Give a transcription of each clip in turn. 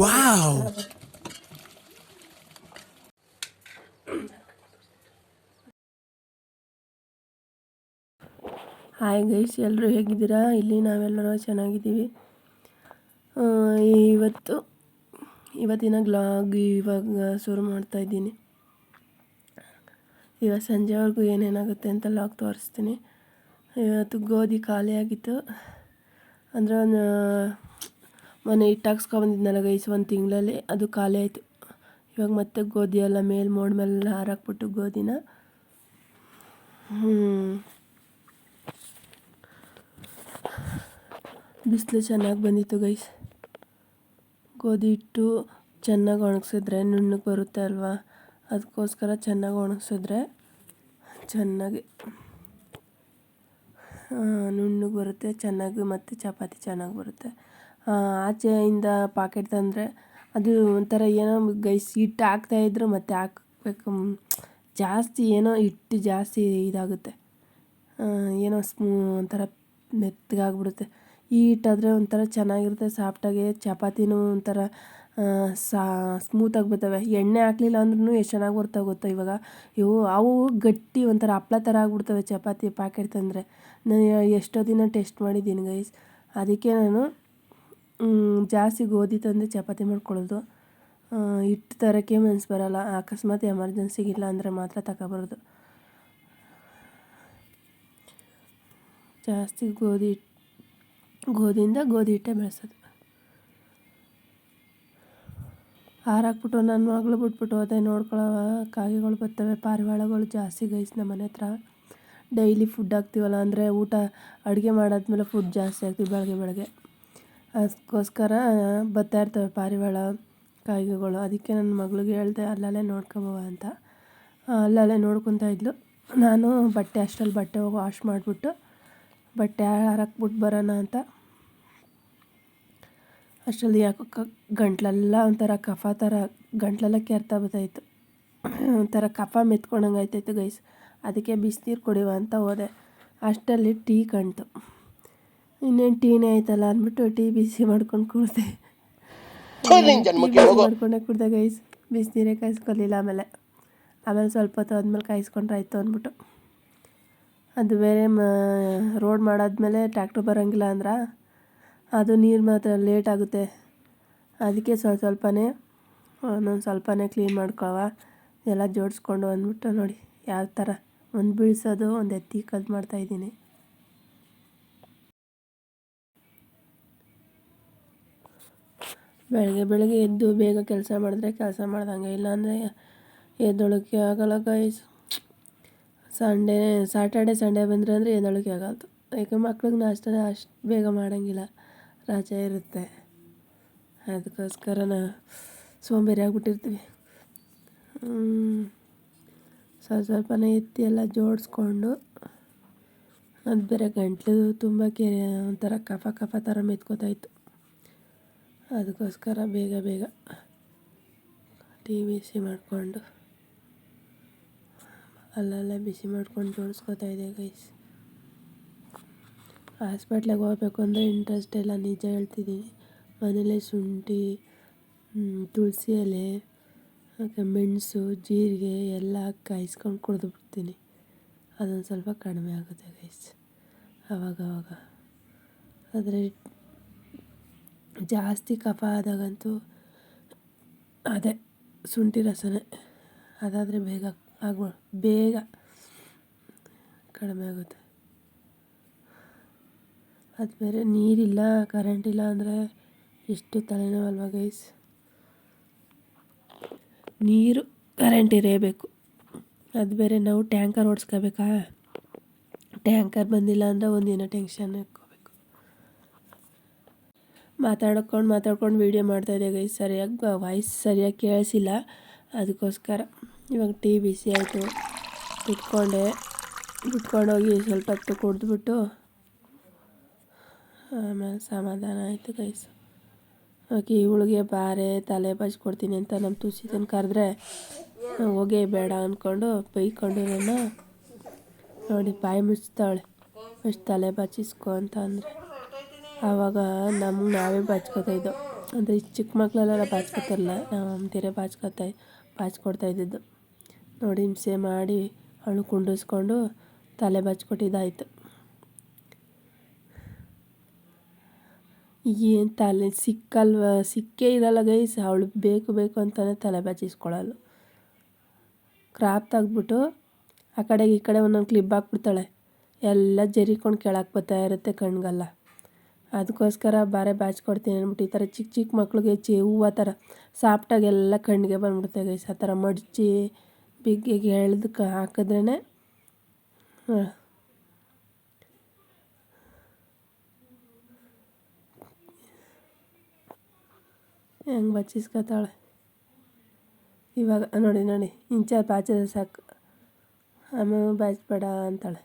Wow hi guys ಎಲ್ಲರೂ ಹೇಗಿದ್ದೀರಾ? ಇಲ್ಲಿ ನಾವೆಲ್ಲರೂ ಚೆನ್ನಾಗಿದ್ದೀವಿ. ಇವತ್ತು, ಇವತ್ತಿನ ಗ್ಲಾಗ್ ಇವಾಗ ಶುರು ಮಾಡ್ತಾ ಇದ್ದೀನಿ. ಇವಾಗ ಸಂಜೆವರೆಗೂ ಏನೇನಾಗುತ್ತೆ ಅಂತ ಲಾಗ್ ತೋರಿಸ್ತೀನಿ. ಇವತ್ತು ಗೋಧಿ ಖಾಲಿ ಆಗಿತ್ತು ಅಂದರೆ, ಒಂದು ಮೊನ್ನೆ ಹಿಟ್ಟು ಹಾಕ್ಸ್ಕೊಂಬಂದಿದ್ನಲ್ಲ ಗೈಸ್ ಒಂದು ತಿಂಗಳಲ್ಲಿ ಅದು ಖಾಲಿ ಆಯಿತು. ಇವಾಗ ಮತ್ತೆ ಗೋಧಿ ಎಲ್ಲ ಮೇಲೆ ಮೋಡ್ ಮೇಲೆ ಹಾರಾಕ್ಬಿಟ್ಟು ಗೋಧಿನ. ಹ್ಞೂ ಬಿಸಿಲು ಚೆನ್ನಾಗಿ ಬಂದಿತ್ತು ಗೈಸ್. ಗೋಧಿ ಹಿಟ್ಟು ಚೆನ್ನಾಗಿ ಒಣಗಿಸಿದ್ರೆ ನುಣ್ಣಗೆ ಬರುತ್ತೆ ಅಲ್ವಾ? ಅದಕ್ಕೋಸ್ಕರ ಚೆನ್ನಾಗಿ ಒಣಗಿಸಿದ್ರೆ ಚೆನ್ನಾಗಿ ನುಣ್ಣಗೆ ಬರುತ್ತೆ, ಚೆನ್ನಾಗಿ ಮತ್ತು ಚಪಾತಿ ಚೆನ್ನಾಗಿ ಬರುತ್ತೆ. ಆಚೆಯಿಂದ ಪಾಕೆಟ್ ತಂದರೆ ಅದು ಒಂಥರ ಏನೋ ಗೈಸ್ ಹಿಟ್ಟು ಹಾಕ್ತಾಯಿದ್ರು ಮತ್ತೆ ಹಾಕ್ಬೇಕು. ಜಾಸ್ತಿ ಏನೋ ಹಿಟ್ಟು ಜಾಸ್ತಿ ಇದಾಗುತ್ತೆ. ಏನೋ ಸ್ಮೂ ಒಂಥರ ಮೆತ್ತಗಾಗ್ಬಿಡುತ್ತೆ. ಈ ಹಿಟ್ಟಾದರೆ ಒಂಥರ ಚೆನ್ನಾಗಿರುತ್ತೆ ಸಾಫ್ಟಾಗಿ ಚಪಾತಿನೂ ಒಂಥರ ಸಾ ಸ್ಮೂತಾಗಿ ಬರ್ತವೆ ಎಣ್ಣೆ ಹಾಕ್ಲಿಲ್ಲ ಅಂದ್ರೂ ಎಷ್ಟು ಚೆನ್ನಾಗಿ ಬರ್ತವೆ ಗೊತ್ತಾ ಇವಾಗ? ಇವು, ಅವು ಗಟ್ಟಿ ಒಂಥರ ಹಪ್ಳ ಥರ ಆಗ್ಬಿಡ್ತವೆ ಚಪಾತಿ ಪ್ಯಾಕೆಟ್ ತಂದರೆ. ನಾನು ಎಷ್ಟೋ ದಿನ ಟೆಸ್ಟ್ ಮಾಡಿದ್ದೀನಿ ಗೈಸ್ ಅದಕ್ಕೆ ನಾನು ಜಾಸ್ತಿ ಗೋಧಿ ತಂದು ಚಪಾತಿ ಮಾಡ್ಕೊಳ್ಳೋದು. ಹಿಟ್ಟು ತರೋಕ್ಕೆ ಮನ್ಸು ಬರೋಲ್ಲ. ಅಕಸ್ಮಾತ್ ಎಮರ್ಜೆನ್ಸಿಗಿಲ್ಲ ಅಂದರೆ ಮಾತ್ರ ತಗೊಬರೋದು. ಜಾಸ್ತಿ ಗೋಧಿ ಗೋಧಿಯಿಂದ ಗೋಧಿ ಹಿಟ್ಟೆ ಬೆಳೆಸೋದು. ಹಾರಾಕ್ಬಿಟ್ಟು ನನ್ನ ಮಗಳು ಬಿಟ್ಬಿಟ್ಟು ಅದೇ ನೋಡ್ಕೊಳ್ಳೋ ಕಾಗೆಗಳು ಬರ್ತವೆ. ಪಾರಿವಾಳಗಳು ಜಾಸ್ತಿ ಗೈಸ್ ನಮ್ಮ ಮನೆ ಹತ್ರ. ಡೈಲಿ ಫುಡ್ ಹಾಕ್ತೀವಲ್ಲ ಅಂದರೆ ಊಟ ಅಡುಗೆ ಮಾಡಾದ್ಮೇಲೆ ಫುಡ್ ಜಾಸ್ತಿ ಹಾಕ್ತೀವಿ ಬೆಳಗ್ಗೆ ಬೆಳಗ್ಗೆ. ಅದಕ್ಕೋಸ್ಕರ ಬರ್ತಾ ಇರ್ತವೆ ಪಾರಿವಾಳ ಕಾಯಿಗೆಗಳು ಅದಕ್ಕೆ ನನ್ನ ಮಗಳಿಗೆ ಹೇಳಿದೆ, ಅಲ್ಲಲ್ಲೇ ನೋಡ್ಕೊಬವ ಅಂತ. ಅಲ್ಲಲ್ಲೇ ನೋಡ್ಕೊತಾ ಇದ್ಲು. ನಾನು ಬಟ್ಟೆ ಅಷ್ಟರಲ್ಲಿ ಬಟ್ಟೆ ವಾಶ್ ಮಾಡಿಬಿಟ್ಟು ಬಟ್ಟೆ ಹಾರಾಕ್ಬಿಟ್ಟು ಬರೋಣ ಅಂತ. ಅಷ್ಟರಲ್ಲಿ ಯಾಕೋ ಕ ಗಂಟ್ಲೆಲ್ಲ ಒಂಥರ ಕಫ ಥರ, ಗಂಟ್ಲೆಲ್ಲ ಕೆರ್ತಾ ಬರ್ತಾಯಿತ್ತು ಒಂಥರ ಕಫ ಮೆತ್ಕೊಂಡಂಗೆ ಆಯ್ತಾಯಿತ್ತು ಗೈಸ್. ಅದಕ್ಕೆ ಬಿಸಿನೀರು ಕುಡಿಯುವ ಅಂತ ಹೋದೆ. ಅಷ್ಟರಲ್ಲಿ ಟೀ ಕಾಣ್ತು ಇನ್ನೇನು ಟೀನೇ ಆಯ್ತಲ್ಲ ಅಂದ್ಬಿಟ್ಟು ಟೀ ಬಿಸಿ ಮಾಡ್ಕೊಂಡು ಕುಡಿದೆ. ಮಾಡ್ಕೊಂಡೆ ಕುಡ್ದೆ ಗೈಸ್ ಬಿಸಿನೀರೇ ಕಾಯಿಸ್ಕೊಲಿಲ್ಲ ಆಮೇಲೆ. ಆಮೇಲೆ ಸ್ವಲ್ಪ ಹೊತ್ತು ಆದ್ಮೇಲೆ ಕಾಯಿಸ್ಕೊಂಡ್ರೆ ಆಯಿತು ಅಂದ್ಬಿಟ್ಟು. ಅದು ಬೇರೆ ಮ ರೋಡ್ ಮಾಡಾದ್ಮೇಲೆ ಟ್ಯಾಕ್ಟ್ರ್ ಬರೋಂಗಿಲ್ಲ ಅಂದ್ರೆ ಅದು ನೀರು ಮಾತ್ರ ಲೇಟ್ ಆಗುತ್ತೆ. ಅದಕ್ಕೆ ಸ್ವಲ್ಪ ಸ್ವಲ್ಪನೇ ಒಂದೊಂದು ಸ್ವಲ್ಪನೇ ಕ್ಲೀನ್ ಮಾಡ್ಕೊವ ಎಲ್ಲ ಜೋಡಿಸ್ಕೊಂಡು ಅಂದ್ಬಿಟ್ಟು ನೋಡಿ ಯಾವ ಥರ ಒಂದು ಬೀಳ್ಸೋದು ಒಂದು ಎತ್ತಿ ಕಲ್ತು ಮಾಡ್ತಾಯಿದ್ದೀನಿ ಬೆಳಗ್ಗೆ ಬೆಳಗ್ಗೆ ಎದ್ದು ಬೇಗ ಕೆಲಸ ಮಾಡಿದ್ರೆ ಕೆಲಸ ಮಾಡ್ದಂಗೆ. ಇಲ್ಲಾಂದರೆ ಎದ್ದೊಳಕ್ಕೆ ಆಗಲ್ಲ ಗೈಸ್ ಸಂಡೇ ಸ್ಯಾಟರ್ಡೆ ಸಂಡೇ ಬಂದರೆ ಅಂದರೆ ಎದ್ದೊಳಕ್ಕೆ ಆಗಲ್ದು. ಯಾಕೆ ಮಕ್ಳಿಗೆ ನಾಷ್ಟ ಅಷ್ಟು ಬೇಗ ಮಾಡೋಂಗಿಲ್ಲ. ರಜೆ ಇರುತ್ತೆ. ಅದಕ್ಕೋಸ್ಕರ ನಾ ಸೋಂಬೇರಿ ಆಗಿಬಿಟ್ಟಿರ್ತೀವಿ. ಸ್ವಲ್ಪ ಸ್ವಲ್ಪನೇ ಎತ್ತಿ ಎಲ್ಲ ಜೋಡಿಸ್ಕೊಂಡು ಅದು ಬೇರೆ ಗಂಟ್ಲು ತುಂಬ ಕೆರೆ ಒಂಥರ ಕಫ ಕಫ ಥರ ಮೆತ್ಕೋತಾಯಿತ್ತು ಅದಕ್ಕೋಸ್ಕರ ಬೇಗ ಬೇಗ ಟೀ ಬಿಸಿ ಮಾಡಿಕೊಂಡು ಅಲ್ಲೆಲ್ಲ ಬಿಸಿ ಮಾಡ್ಕೊಂಡು ಜೋಡಿಸ್ಕೋತಾ ಇದೆ ಗೈಸ್ ಹಾಸ್ಪಿಟ್ಲಿಗೆ ಹೋಗ್ಬೇಕು ಅಂದರೆ ಇಂಟ್ರೆಸ್ಟ್ ಇಲ್ಲ ನಿಜ ಹೇಳ್ತಿದ್ದೀನಿ. ಮನೇಲೆ ಶುಂಠಿ ತುಳಸಿ ಎಲೆ ಮೆಣಸು, ಜೀರಿಗೆ ಎಲ್ಲ ಕಾಯಿಸ್ಕೊಂಡು ಕುಡಿದು ಬಿಡ್ತೀನಿ. ಅದೊಂದು ಸ್ವಲ್ಪ ಕಡಿಮೆ ಆಗುತ್ತೆ ಗೈಸ್ ಅವಾಗವಾಗ. ಆದರೆ ಜಾಸ್ತಿ ಕಫ ಆದಾಗಂತೂ ಅದೇ ಶುಂಠಿ ರಸನೇ. ಅದಾದರೆ ಬೇಗ ಆಗೋ ಬೇಗ ಕಡಿಮೆ ಆಗುತ್ತೆ. ಅದು ಬೇರೆ ನೀರಿಲ್ಲ ಕರೆಂಟ್ ಇಲ್ಲ ಅಂದರೆ ಎಷ್ಟು ತಲೆನೋವಲ್ವ ಗೈಸ್ ನೀರು ಕರೆಂಟ್ ಇರಬೇಕು. ಅದು ಬೇರೆ ನಾವು ಟ್ಯಾಂಕರ್ ಓಡಿಸ್ಕೋಬೇಕಾ? ಟ್ಯಾಂಕರ್ ಬಂದಿಲ್ಲ ಅಂದರೆ ಒಂದಿನ ಟೆನ್ಷನ್ ಮಾತಾಡ್ಕೊಂಡು ಮಾತಾಡ್ಕೊಂಡು ವೀಡಿಯೋ ಮಾಡ್ತಾಯಿದ್ದೆ ಗೈಸ್ ಸರಿಯಾಗಿ ವಾಯ್ಸ್ ಸರಿಯಾಗಿ ಕೇಳಿಸಿಲ್ಲ. ಅದಕ್ಕೋಸ್ಕರ ಇವಾಗ ಟಿ ಬಿಸಿ ಆಯಿತು ಬಿಟ್ಕೊಂಡೆ ಬಿಟ್ಕೊಂಡೋಗಿ ಸ್ವಲ್ಪ ಹೊತ್ತು ಕುಡಿದ್ಬಿಟ್ಟು ಆಮೇಲೆ ಸಮಾಧಾನ ಆಯಿತು ಗೈಸ್ ಓಕೆ ಇವಳಿಗೆ ಬಾರೆ ತಲೆ ಕೊಡ್ತೀನಿ ಅಂತ ನಮ್ಮ ತುಸಿದನ್ನು ಕರೆದ್ರೆ ಹೋಗೇ ಬೇಡ ಅಂದ್ಕೊಂಡು ಬೈಕೊಂಡು ನಾನು ನೋಡಿ, ಬಾಯಿ ಮುಚ್ತಾಳೆ ಫಸ್ಟ್ ತಲೆ ಬಾಚಿಸ್ಕೊ ಅಂತ ಅಂದರೆ. ಆವಾಗ ನಮ್ಗೆ ನಾವೇ ಬಾಚ್ಕೊತಾ ಇದ್ದೋ. ಅಂದರೆ ಚಿಕ್ಕ ಮಕ್ಕಳೆಲ್ಲ ಬಾಚ್ಕೊತಾರಲ್ಲ, ನಾವು ಅಂತೀರ ಬಾಚ್ಕೊತಾ ಬಾಚ್ಕೊಡ್ತಾ ಇದ್ದಿದ್ದು. ನೋಡಿ ಹಿಂಸೆ ಮಾಡಿ ಅವಳು ಕುಂಡಿಸ್ಕೊಂಡು ತಲೆ ಬಾಚ್ಕೊಟ್ಟಿದ್ದಾಯ್ತು. ಏನು ತಲೆ ಸಿಕ್ಕಲ್ವ? ಸಿಕ್ಕೇ ಇರಲ್ಲ ಗೈಸ್ ಅವಳು ಬೇಕು ಬೇಕು ಅಂತಲೇ ತಲೆ ಬಾಚಿಸ್ಕೊಳಲ್ಲ. ಕ್ರಾಪ್ ತೆಗ್ದ್ಬಿಟ್ಟು ಆ ಕಡೆಗೆ ಈ ಕಡೆ ಒಂದೊಂದು ಕ್ಲಿಪ್ ಹಾಕ್ಬಿಡ್ತಾಳೆ. ಎಲ್ಲ ಜರಿಕೊಂಡು ಕೆಳಕ್ಕೆ ಬರ್ತಾ ಇರುತ್ತೆ ಕಣ್ಗೆಲ್ಲ. ಅದಕ್ಕೋಸ್ಕರ ಬಾರೆ ಕೊಡ್ತೀನಿ ಅಂದ್ಬಿಟ್ಟು ಈ ಥರ ಚಿಕ್ಕ ಚಿಕ್ಕ ಮಕ್ಳಿಗೆ ಚಿ ಹೂವು ಥರ ಸಾಫ್ಟಾಗಿ ಎಲ್ಲ ಕಣ್ಣಿಗೆ ಬಂದ್ಬಿಡುತ್ತೆ ಗೈಸ್. ಆ ಥರ ಮಡಚಿ ಬಿಗ್ಗಿಗೆ ಎಳ್ದಕ್ಕೆ ಹಾಕಿದ್ರೇ ಹೆಂಗೆ ಬಚ್ಚಿಸ್ಕೊತಾಳೆ? ಇವಾಗ, ನೋಡಿ ನೋಡಿ, ಇಂಚಾರ್ ಬಾಚಿದ್ರೆ ಸಾಕು. ಆಮೇಲೆ ಬಾಚ್ಬೇಡ ಅಂತಾಳೆ.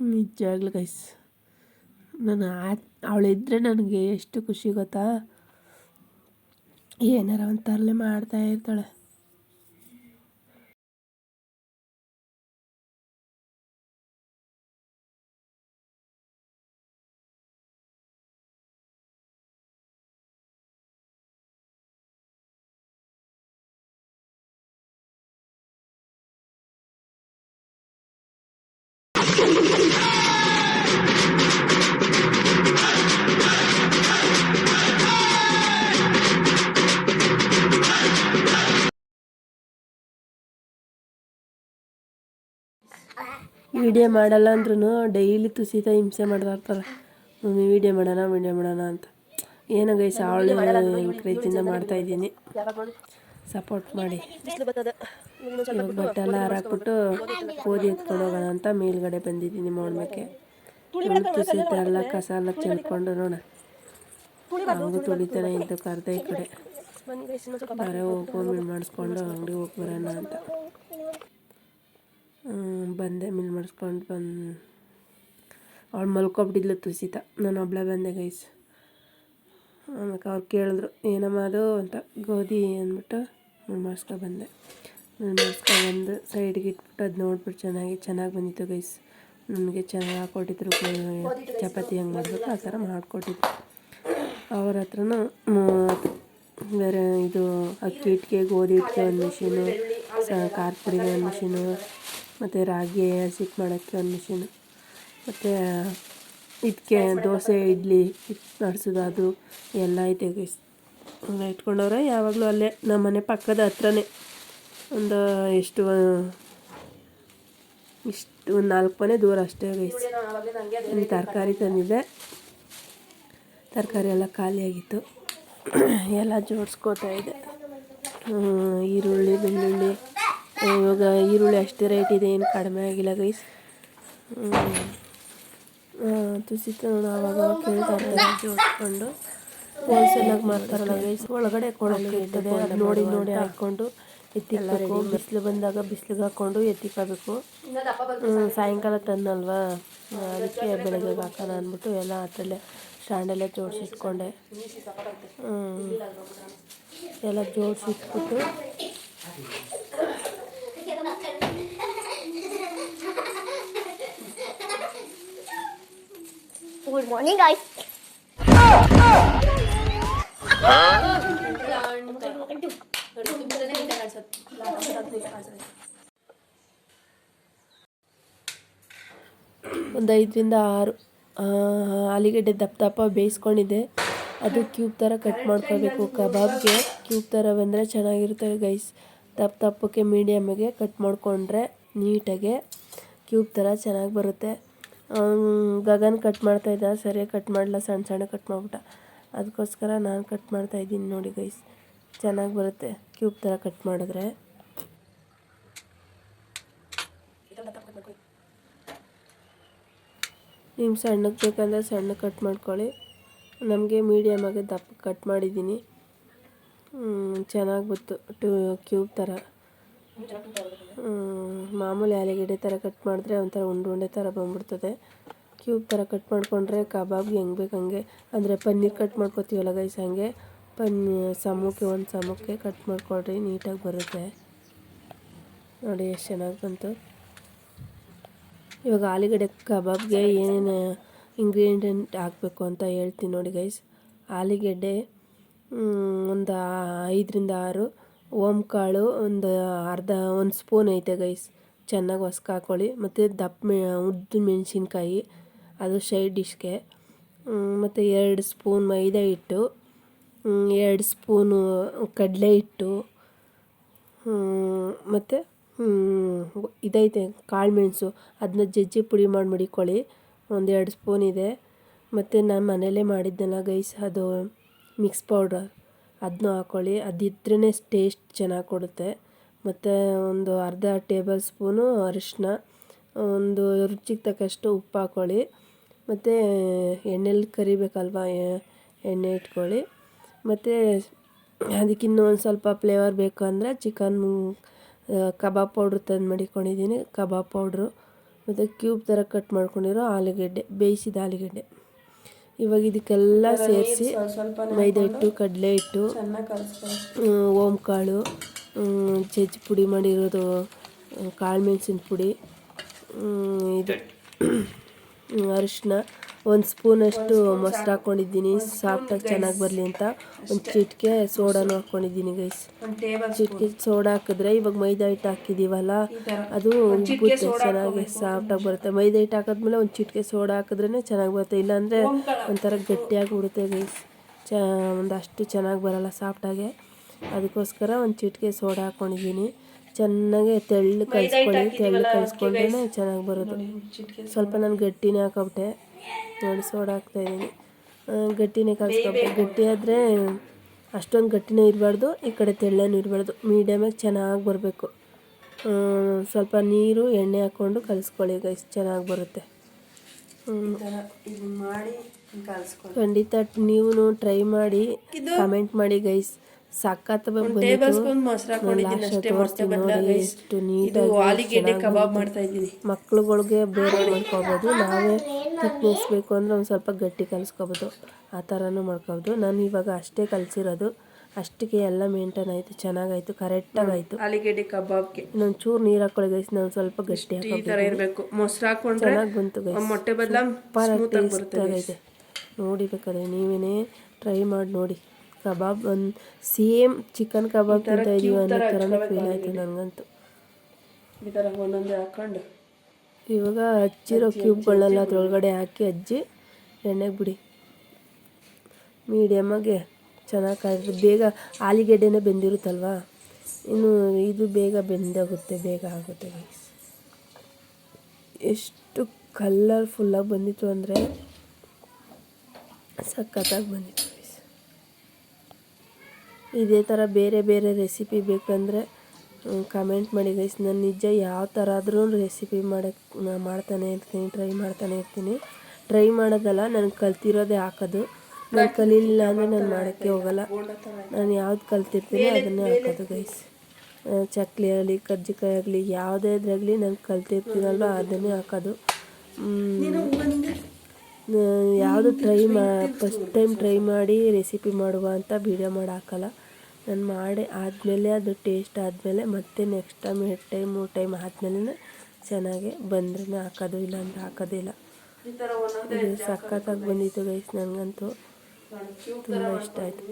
ನಿಜವಾಗ್ಲೂ ಗೈಸ್ ನಾನು ಅವಳಿದ್ರೆ ನನಗೆ ಎಷ್ಟು ಖುಷಿ ಗೊತ್ತಾ? ಏನಾರ ಒಂದು ತರಲೆ ಮಾಡ್ತಾ ಇರ್ತಾಳೆ. ವಿಡಿಯೋ ಮಾಡಲ್ಲ ಅಂದ್ರೂ ಡೈಲಿ ತುಸಿತ ಹಿಂಸೆ ಮಾಡ್ತಾ ಇರ್ತಾರೆ ಮಮ್ಮಿ, ವಿಡಿಯೋ ಮಾಡೋಣ ವಿಡಿಯೋ ಮಾಡೋಣ ಅಂತ. ಏನೋ ಗೈಸ್, ಅವಳು ಪ್ರೀತಿಯಿಂದ ಮಾಡ್ತಾ ಇದ್ದೀನಿ. ಸಪೋರ್ಟ್ ಮಾಡಿ. ಇವಾಗ ಬಟ್ಟೆ ಎಲ್ಲ ಹಾರಾಕ್ಬಿಟ್ಟು ಓದಿ ಎತ್ಕೊಂಡು ಹೋಗೋಣ ಅಂತ ಮೇಲ್ಗಡೆ ಬಂದಿದ್ದೀನಿ ಮಾಡೋಕ್ಕೆ ತುಸಿತ, ಎಲ್ಲ ಕಸ ಎಲ್ಲ ಚೆಲ್ಕೊಂಡು ನೋಡೋಣ. ಹಂಗೂ ತುಳಿತಾನೆ ಇದ್ದು ಕರ್ದೆ ಈ ಕಡೆ. ಬರೋ ಮಾಡಿಸ್ಕೊಂಡು ಅಂಗಡಿ ಹೋಗಿ ಬರೋಣ ಅಂತ. ಬಂದೆ, ಮಿಲ್ ಮಾಡಿಸ್ಕೊಂಡು ಬಂದು, ಅವ್ಳು ಮಲ್ಕೊಬಿಟ್ಟಿದ್ಲು ತುಸಿತ ನಾನು ಒಬ್ಳೆ ಬಂದೆ ಗೈಸ್ ಆಮೇಲೆ ಅವ್ರು ಕೇಳಿದ್ರು, ಏನಮ್ಮ ಅದು ಅಂತ. ಗೋಧಿ ಅಂದ್ಬಿಟ್ಟು ಮಿಲ್ ಮಾಡಿಸ್ಕೊ ಬಂದೆ. ಮಿಲ್ ಮಾಡಿಸ್ಕೊ ಬಂದು ಸೈಡ್ಗೆ ಇಟ್ಬಿಟ್ಟು ಅದು ನೋಡ್ಬಿಟ್ಟು ಚೆನ್ನಾಗಿ ಚೆನ್ನಾಗಿ ಬಂದಿತ್ತು ಗೈಸ್ ನನಗೆ ಚೆನ್ನಾಗಿ ಹಾಕ್ಕೊಟ್ಟಿದ್ರು ಚಪಾತಿ ಹೆಂಗೆ ಮಾಡಬೇಕು ಆ ಥರ ಮಾಡಿಕೊಟ್ಟಿದ್ರು. ಅವ್ರ ಹತ್ರನೂ ಬೇರೆ ಇದು ಅಕ್ಕಿ ಇಟ್ಟಿಗೆ ಗೋಧಿ ಇಟ್ಟಿಗೆ ಒಂದು ಮಿಷಿನು ಸ ಖಾರ ಪುಡಿಗೆ ಒಂದು ಮಿಷಿನು ಮತ್ತು ರಾಗಿ ಹಸಿಟ್ಟು ಮಾಡೋಕ್ಕೆ ಒಂದು ಮಿಷಿನು ಮತ್ತು ಇದಕ್ಕೆ ದೋಸೆ, ಇಡ್ಲಿ ನಡೆಸೋದು ಅದು ಎಲ್ಲ ಐತೆ ಇಟ್ಕೊಂಡವ್ರೆ ಯಾವಾಗಲೂ ಅಲ್ಲೇ ನಮ್ಮ ಮನೆ ಪಕ್ಕದ ಹತ್ರನೇ. ಒಂದು ಎಷ್ಟು, ಇಷ್ಟು ಒಂದು ನಾಲ್ಕು ಮನೆ ದೂರ ಅಷ್ಟೇ ಗೈಸ್. ತರಕಾರಿ ತಂದಿದ್ದೆ. ತರಕಾರಿ ಎಲ್ಲ ಖಾಲಿಯಾಗಿತ್ತು. ಎಲ್ಲ ಜೋಡಿಸ್ಕೋತಾ ಇದೆ ಈರುಳ್ಳಿ, ಬೆಳ್ಳುಳ್ಳಿ. ಇವಾಗ ಈರುಳ್ಳಿ ಅಷ್ಟೇ ರೇಟ್ ಇದೆ ಏನು ಕಡಿಮೆ ಆಗಿಲ್ಲ ಗೈಸ್ ತುಸಿತ ಆವಾಗ ಕೇಳ್ತಾ ಇರ್ತಾರೆ ಜೋಡಿಸ್ಕೊಂಡು ಹೋಲ್ಸೇಲಾಗಿ ಮಾಡ್ತಾರಲ್ಲ ಗೈಸ್ ಒಳಗಡೆ ಕೊಡೋಕ್ಕೆ ಇರ್ತದೆ ಅದು ನೋಡಿ ನೋಡಿ ಹಾಕ್ಕೊಂಡು ಎತ್ತಿಕ್ಬೇಕು. ಬಿಸಿಲು ಬಂದಾಗ ಬಿಸಿಲಿಗೆ ಹಾಕ್ಕೊಂಡು ಎತ್ತಿಕ್ಕಬೇಕು. ಸಾಯಂಕಾಲ ತಂದಲ್ವಾ? ಅದಕ್ಕೆ ಬೆಳಗ್ಗೆ ಹಾಕೋಣ ಅಂದ್ಬಿಟ್ಟು ಎಲ್ಲ ಅದರಲ್ಲೇ ಸ್ಟ್ಯಾಂಡಲ್ಲೇ ಜೋಡಿಸಿಟ್ಕೊಂಡೆ ಎಲ್ಲ ಜೋಡಿಸಿಟ್ಬಿಟ್ಟು Good morning, guys. ಒಂದು ಐದರಿಂದ ಆರು ಆಲೂಗಡ್ಡೆ ದಪ್ಪ ದಪ್ಪ ಬೇಯಿಸ್ಕೊಂಡಿದ್ದೆ. ಅದು ಕ್ಯೂಬ್ ಥರ ಕಟ್ ಮಾಡ್ಕೋಬೇಕು ಕಬಾಬ್ಗೆ ಕ್ಯೂಬ್ ಥರ ಬಂದರೆ ಚೆನ್ನಾಗಿರುತ್ತೆ ಗೈಸ್ ದಪ್ಪ ದಪ್ಪಕ್ಕೆ ಮೀಡಿಯಮ್ಗೆ ಕಟ್ ಮಾಡಿಕೊಂಡ್ರೆ ನೀಟಾಗೆ ಕ್ಯೂಬ್ ಥರ ಚೆನ್ನಾಗಿ ಬರುತ್ತೆ. ಗಗನ್ ಕಟ್ ಮಾಡ್ತಾ ಇದ್ದ, ಸರಿಯಾಗಿ ಕಟ್ ಮಾಡಲ್ಲ ಸಣ್ಣ ಸಣ್ಣ ಕಟ್ ಮಾಡ್ಬಿಟ್ಟ. ಅದಕ್ಕೋಸ್ಕರ ನಾನು ಕಟ್ ಮಾಡ್ತಾ ಇದ್ದೀನಿ ನೋಡಿ ಗೈಸ್ ಚೆನ್ನಾಗಿ ಬರುತ್ತೆ ಕ್ಯೂಬ್ ಥರ ಕಟ್ ಮಾಡಿದ್ರೆ. ನಿಮ್ಮ ಸಣ್ಣಕ್ಕೆ ಬೇಕಂದರೆ ಸಣ್ಣ ಕಟ್ ಮಾಡ್ಕೊಳ್ಳಿ. ನಮಗೆ ಮೀಡಿಯಮಾಗಿ ದಪ್ಪ ಕಟ್ ಮಾಡಿದ್ದೀನಿ. ಚೆನ್ನಾಗಿ ಬಂತು ಟೂ ಕ್ಯೂಬ್ ಥರ ಮಾಮೂಲಿ ಆಲೂಗಡ್ಡೆ ಥರ ಕಟ್ ಮಾಡಿದ್ರೆ ಒಂಥರ ಉಂಡೆ ಉಂಡೆ ಥರ ಬಂದ್ಬಿಡ್ತದೆ. ಕ್ಯೂಬ್ ಥರ ಕಟ್ ಮಾಡಿಕೊಂಡ್ರೆ ಕಬಾಬ್ಗೆ ಹೆಂಗೆ ಬೇಕು ಹಂಗೆ. ಅಂದರೆ ಪನ್ನೀರ್ ಕಟ್ ಮಾಡ್ಕೊತೀವಲ್ಲ ಗೈಸ್ ಹಂಗೆ. ಪನ್ನಿ ಸಮಕ್ಕೆ ಒಂದು ಸಮಕ್ಕೆ ಕಟ್ ಮಾಡ್ಕೊಳ್ರಿ, ನೀಟಾಗಿ ಬರುತ್ತೆ. ನೋಡಿ ಎಷ್ಟು ಚೆನ್ನಾಗಿ ಬಂತು. ಇವಾಗ ಆಲೂಗಡ್ಡೆ ಕಬಾಬ್ಗೆ ಏನೇನು ಇಂಗ್ರೀಡಿಯೆಂಟ್ ಹಾಕಬೇಕು ಅಂತ ಹೇಳ್ತೀನಿ ನೋಡಿ ಗೈಸ್ ಆಲೂಗೆಡ್ಡೆ ಒಂದು ಐದರಿಂದ ಆರು ಓಂಕಾಳು ಒಂದು ಅರ್ಧ ಒಂದು ಸ್ಪೂನ್ ಐತೆ ಗೈಸ್. ಚೆನ್ನಾಗಿ ಹೊಸ್ಕ ಹಾಕ್ಕೊಳ್ಳಿ ಮತ್ತು ದಪ್ಪ ಮೆ, ಉದ್ದು ಮೆಣಸಿನ್ಕಾಯಿ, ಅದು ಸೈಡ್ ಡಿಶ್ಗೆ ಮತ್ತು ಎರಡು ಸ್ಪೂನ್ ಮೈದಾ ಹಿಟ್ಟು ಎರಡು ಸ್ಪೂನು ಕಡಲೆ ಹಿಟ್ಟು ಮತ್ತು ಇದೈತೆ ಕಾಳು ಮೆಣಸು. ಅದನ್ನ ಜಜ್ಜಿ ಪುಡಿ ಮಾಡಿ ಮಡಿಕೊಳ್ಳಿ. ಒಂದೆರಡು ಸ್ಪೂನ್ ಇದೆ. ಮತ್ತು ನಾನು ಮನೇಲೇ ಮಾಡಿದ್ದೆಲ್ಲ ಗೈಸ್, ಅದು ಮಿಕ್ಸ್ ಪೌಡರ್ ಅದನ್ನೂ ಹಾಕ್ಕೊಳ್ಳಿ ಅದಿದ್ರೇ ಟೇಸ್ಟ್ ಚೆನ್ನಾಗಿ ಕೊಡುತ್ತೆ. ಮತ್ತು ಒಂದು ಅರ್ಧ ಟೇಬಲ್ ಸ್ಪೂನು ಅರಿಶಿನ ಒಂದು ರುಚಿಗೆ ತಕ್ಕಷ್ಟು ಉಪ್ಪು ಹಾಕ್ಕೊಳ್ಳಿ ಮತ್ತು ಎಣ್ಣೆಲಿ ಕರಿಬೇಕಲ್ವ? ಎಣ್ಣೆ ಇಟ್ಕೊಳ್ಳಿ. ಮತ್ತು ಅದಕ್ಕಿನ್ನೂ ಒಂದು ಸ್ವಲ್ಪ ಫ್ಲೇವರ್ ಬೇಕು ಅಂದರೆ ಚಿಕನ್ ಕಬಾಬ್ ಪೌಡ್ರ್ ತಂದು ಮಡಿಕೊಂಡಿದ್ದೀನಿ ಕಬಾಬ್ ಪೌಡ್ರು. ಮತ್ತು ಕ್ಯೂಬ್ ಥರ ಕಟ್ ಮಾಡ್ಕೊಂಡಿರೋ ಆಲೂಗಡ್ಡೆ, ಬೇಯಿಸಿದ ಆಲೂಗೆಡ್ಡೆ. ಇವಾಗ ಇದಕ್ಕೆಲ್ಲ ಸೇರಿಸಿ ಮೈದಾ ಹಿಟ್ಟು ಕಡಲೆ ಹಿಟ್ಟು ಓಮ್ ಕಾಳು ಜಜ್ಜಿ ಪುಡಿ ಮಾಡಿರೋದು ಕಾಳು ಮೆಣಸಿನ ಪುಡಿ ಇದು ಅರಿಶಿನ ಒಂದು ಸ್ಪೂನಷ್ಟು ಮೊಸರು ಹಾಕ್ಕೊಂಡಿದ್ದೀನಿ ಸಾಫ್ಟಾಗಿ ಚೆನ್ನಾಗಿ ಬರಲಿ ಅಂತ. ಒಂದು ಚಿಟಿಕೆ ಸೋಡಾನು ಹಾಕ್ಕೊಂಡಿದ್ದೀನಿ ಗೈಸ್ ಚಿಟಿಕೆ ಸೋಡಾ ಹಾಕಿದ್ರೆ ಇವಾಗ ಮೈದಾ ಹಿಟ್ಟು ಹಾಕಿದ್ದೀವಲ್ಲ ಅದು ಉಪ್ಪುತ್ತೆ ಚೆನ್ನಾಗಿ ಸಾಫ್ಟಾಗಿ ಬರುತ್ತೆ. ಮೈದಾ ಹಿಟ್ಟು ಹಾಕಿದ್ಮೇಲೆ ಒಂದು ಚಿಟಿಕೆ ಸೋಡಾ ಹಾಕಿದ್ರೇ ಚೆನ್ನಾಗಿ ಬರುತ್ತೆ. ಇಲ್ಲಾಂದರೆ ಒಂಥರ ಗಟ್ಟಿಯಾಗಿ ಬಿಡುತ್ತೆ ಗೈಸ್ ಚ ಒಂದಷ್ಟು ಚೆನ್ನಾಗಿ ಬರೋಲ್ಲ ಸಾಫ್ಟಾಗೆ ಅದಕ್ಕೋಸ್ಕರ ಒಂದು ಚಿಟಿಕೆ ಸೋಡಾ ಹಾಕ್ಕೊಂಡಿದ್ದೀನಿ ಚೆನ್ನಾಗೆ ತೆಳ್ಳು ಕಲಿಸ್ಕೊಳ್ಳಿ. ತೆಳ್ಳು ಕಲಿಸ್ಕೊಂಡ್ರೆ ಚೆನ್ನಾಗಿ ಬರೋದು ಸ್ವಲ್ಪ ನಾನು ಗಟ್ಟಿನೇ ಹಾಕೊಬಿಟ್ಟೆ. ನೋಡಿ ಸೋಡಾ ಹಾಕ್ತಾಯಿದ್ದೀನಿ ಗಟ್ಟಿನೇ ಕಲಿಸ್ಕೊಬಿಟ್ಟೆ ಗಟ್ಟಿ ಆದರೆ ಅಷ್ಟೊಂದು ಗಟ್ಟಿನೇ ಇರಬಾರ್ದು ಈ ಕಡೆ ತೆಳ್ಳನೂ ಇರಬಾರ್ದು. ಮೀಡಿಯಮಾಗಿ ಚೆನ್ನಾಗಿ ಬರಬೇಕು. ಸ್ವಲ್ಪ ನೀರು ಎಣ್ಣೆ ಹಾಕ್ಕೊಂಡು ಕಲಿಸ್ಕೊಳ್ಳಿ ಗೈಸ್ ಚೆನ್ನಾಗಿ ಬರುತ್ತೆ. ಮಾಡಿ ಖಂಡಿತ ನೀವು ಟ್ರೈ ಮಾಡಿ ಕಮೆಂಟ್ ಮಾಡಿ ಗೈಸ್ ಸಖತ್ ಟೇಬಲ್ ಸ್ಪೂನ್ ಮೊಸರು ಹಾಕೊಂಡಿದ್ದೀನಿ ಅಷ್ಟೇ ಮೊಸರು ಬದಲ ಎಷ್ಟು ನೀಟಾಗಿ ಕಬಾಬ್ ಮಾಡ್ತಾ ಇದ್ದೀನಿ. ಮಕ್ಳುಗಳ್ಗೆ ಬೇರೆ ಮಾಡ್ಕೋಬೋದು. ನಾವೇ ತಿಕ್ಕಿಸ್ಬೇಕು ಅಂದರೆ ಒಂದು ಸ್ವಲ್ಪ ಗಟ್ಟಿ ಕಲಿಸ್ಕೊಬೋದು. ಆ ಥರನೂ ಮಾಡ್ಕೋಬೋದು. ನಾನು ಇವಾಗ ಅಷ್ಟೇ ಕಲ್ಸಿರೋದು. ಅಷ್ಟಕ್ಕೆ ಎಲ್ಲ ಮೇಂಟೈನ್ ಆಯಿತು ಚೆನ್ನಾಗಾಯ್ತು ಕರೆಕ್ಟಾಗಿ ಆಯಿತು. ಕಬಾಬ್ ಕಬಾಬ್ಗೆ. ನಾನು ಚೂರು ನೀರು ಹಾಕೊಳ್ಳಿ ಗೈಸ್ ನಾನು ಸ್ವಲ್ಪ ಗಟ್ಟಿ ಈ ಇರಬೇಕು. ಮೊಸರು ಹಾಕೊಂಡು ಚೆನ್ನಾಗಿ ಬಂತು ಗೈಸ್ ಮೊಟ್ಟೆ ಬದಲ ಸ್ಮೂತ್ ಆಗಿ ಬರುತ್ತೆ ಆಗೈತೆ ನೋಡಿ ಬೇಕಾದ್ರೆ ನೀವೇನೇ ಟ್ರೈ ಮಾಡಿ ನೋಡಿ. ಕಬಾಬ್ ಒಂದು ಸೇಮ್ ಚಿಕನ್ ಕಬಾಬ್ ತಿಂತಾ ಇದೀವಿ ಅನ್ನೋ ಥರನೇ ಫೀಲ್ ಆಯಿತು ನನಗಂತೂ ಈ ತರ ಒಂದೊಂದೇ ಹಾಕೊಂಡು. ಇವಾಗ ಹಚ್ಚಿರೋ ಕ್ಯೂಬ್ಗಳನ್ನೆಲ್ಲ ಅದ್ರೊಳಗಡೆ ಹಾಕಿ ಅಜ್ಜಿ ಎಣ್ಣೆಗೆ ಬಿಡಿ. ಮೀಡಿಯಮ್ಮಾಗೆ ಚೆನ್ನಾಗಿ ಕಾಯ್ದು ಬೇಗ ಆಲಿಗೆಡ್ಡೆನೇ ಬೆಂದಿರುತ್ತಲ್ವಾ? ಇನ್ನು ಇದು ಬೇಗ ಬೆಂದಾಗುತ್ತೆ ಬೇಗ ಆಗುತ್ತೆ ಎಷ್ಟು ಕಲರ್ಫುಲ್ಲಾಗಿ ಬಂದಿತ್ತು ಅಂದರೆ ಸಖತ್ತಾಗಿ ಬಂದಿತ್ತು. ಇದೇ ಥರ ಬೇರೆ ಬೇರೆ ರೆಸಿಪಿ ಬೇಕಂದರೆ ಕಮೆಂಟ್ ಮಾಡಿ ಗೈಸ್ ನಾನು ನಿಜ ಯಾವ ಥರ ಆದರೂ ರೆಸಿಪಿ ಮಾಡೋಕ್ಕೆ ನಾನು ಮಾಡ್ತಾನೆ ಇರ್ತೀನಿ ಟ್ರೈ ಮಾಡ್ತಾನೆ ಇರ್ತೀನಿ. ಟ್ರೈ ಮಾಡೋದಲ್ಲ ನಾನು ಕಲ್ತಿರೋದೇ ಹಾಕೋದು. ನಾನು ಕಲೀಲಿಲ್ಲ ಅಂದರೆ ನಾನು ಮಾಡೋಕ್ಕೆ ಹೋಗಲ್ಲ. ನಾನು ಯಾವ್ದು ಕಲ್ತಿರ್ತೀನಿ ಅದನ್ನೇ ಹಾಕೋದು ಗೈಸ್ ಚಕ್ಲಿ ಆಗಲಿ ಕಜ್ಜಿಕಾಯಿ ಆಗಲಿ ಯಾವುದೇ ಇದ್ರಾಗಲಿ ನಾನು ಕಲ್ತಿರ್ತೀನಲ್ವ ಅದನ್ನೇ ಹಾಕೋದು. ಯಾವುದು ಟ್ರೈ ಮಾ ಫಸ್ಟ್ ಟೈಮ್ ಟ್ರೈ ಮಾಡಿ ರೆಸಿಪಿ ಮಾಡುವ ಅಂತ ವೀಡಿಯೋ ಮಾಡಿ ಹಾಕಲ್ಲ. ನಾನು ಮಾಡಿ ಆದಮೇಲೆ ಅದು ಟೇಸ್ಟ್ ಆದಮೇಲೆ ಮತ್ತೆ ನೆಕ್ಸ್ಟ್ ಟೈಮ್ ಎರಡು ಟೈಮ್ ಮೂರು ಟೈಮ್ ಆದಮೇಲೆ ಚೆನ್ನಾಗೆ ಬಂದ್ರೇ ಹಾಕೋದು ಇಲ್ಲಾಂದ್ರೆ ಹಾಕೋದಿಲ್ಲ ಇದು ಸಖತ್ತಾಗಿ ಬಂದಿತ್ತು ಗೈಸ್ ನನಗಂತೂ ತುಂಬ ಇಷ್ಟ ಆಯಿತು.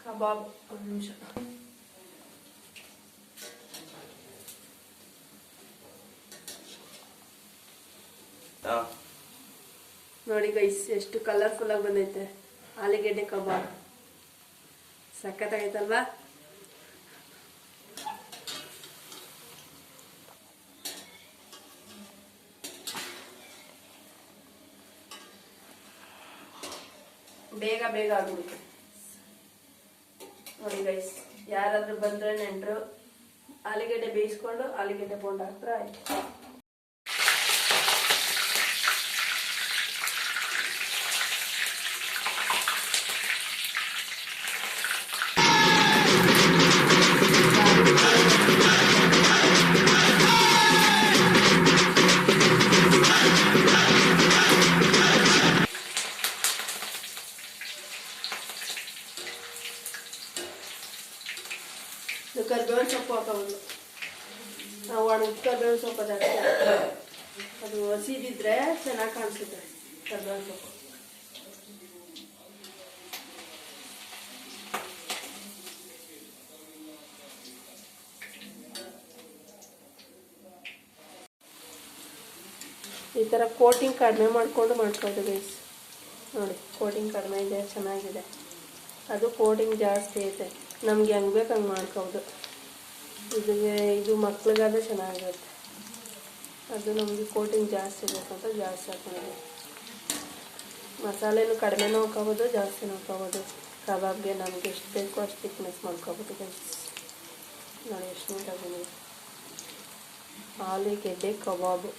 ಕಬಾಬ್ ಒಂದು ನಿಮಿಷ. ನೋಡಿ ಗೈಸ್ ಎಷ್ಟು ಕಲರ್ಫುಲ್ ಆಗಿ ಬಂದೈತೆ. ಆಲೂಗೆಡ್ಡೆ ಕಬಾಬ್. ಸಖತ್ತಾಗೈತಲ್ವಾ? ಬೇಗ ಬೇಗ ಆಗ್ಬಿಡುತ್ತೆ. ನೋಡಿ ಗೈಸ್ ಯಾರಾದ್ರೂ ಬಂದ್ರೆ ನೆಂಟರು, ಆಲೂಗಡ್ಡೆ ಬೇಯಿಸ್ಕೊಂಡು ಆಲೂಗಡ್ಡೆ ಬೋಂಡ್ ಹಾಕ್ತಾರೆ ಆಯ್ತು. ಈ ಥರ ಕೋಟಿಂಗ್ ಕಡಿಮೆ ಮಾಡಿಕೊಂಡು ಮಾಡ್ಕೊಳ್ಳೋದು ಗೈಸ್ ನೋಡಿ ಕೋಟಿಂಗ್ ಕಡಿಮೆ ಇದೆ, ಚೆನ್ನಾಗಿದೆ. ಅದು ಕೋಟಿಂಗ್ ಜಾಸ್ತಿ ಐತೆ. ನಮ್ಗೆ ಹೆಂಗೆ ಬೇಕು ಹಂಗೆ ಮಾಡ್ಕೋಬೋದು ಇದು ಇದು ಮಕ್ಳಿಗಾದ್ರೆ ಚೆನ್ನಾಗಿರುತ್ತೆ. ಅದು ನಮಗೆ ಕೋಟಿಂಗ್ ಜಾಸ್ತಿ ಬೇಕಂತ ಜಾಸ್ತಿ ಹಾಕೊಂಡು ಮಸಾಲೆನೂ ಕಡಿಮೆ ಹಾಕೋಬೋದು ಜಾಸ್ತಿ ಹಾಕೋಬೋದು ಕಬಾಬ್ಗೆ ನಮ್ಗೆ ಎಷ್ಟು ಬೇಕೋ ಅಷ್ಟು ಥಿಕ್ನೆಸ್ ಮಾಡ್ಕೋಬೋದು ಗೈಸ್ ನೋಡಿ, ಎಷ್ಟು ನೀಟಾಗಿ ಆಲೂಗೆಡ್ಡೆ, ಕಬಾಬು.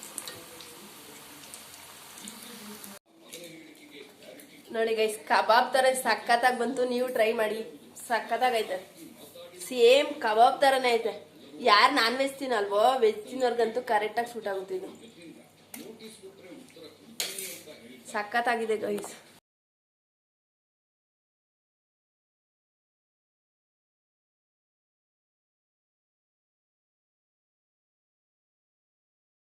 ನೋಡಿ ಗೈಸ್ ಕಬಾಬ್ ತರ ಸಖತ್ತಾಗಿ ಬಂತು, ನೀವು ಟ್ರೈ ಮಾಡಿ. ಸಖತ್ತಾಗೈತೆ ಸೇಮ್ ಕಬಾಬ್ ತರನೇ ಐತೆ. ಯಾರು ನಾನ್ ವೆಜ್ ತಿನ್ನಲ್ವೋ ವೆಜ್ ತಿನ್ನೋರ್ಗಂತೂ ಕರೆಕ್ಟಾಗಿ ಸೂಟ್ ಆಗುತ್ತೆ ಇದು. ಸಖತ್ತಾಗಿದೆ ಗೈಸ್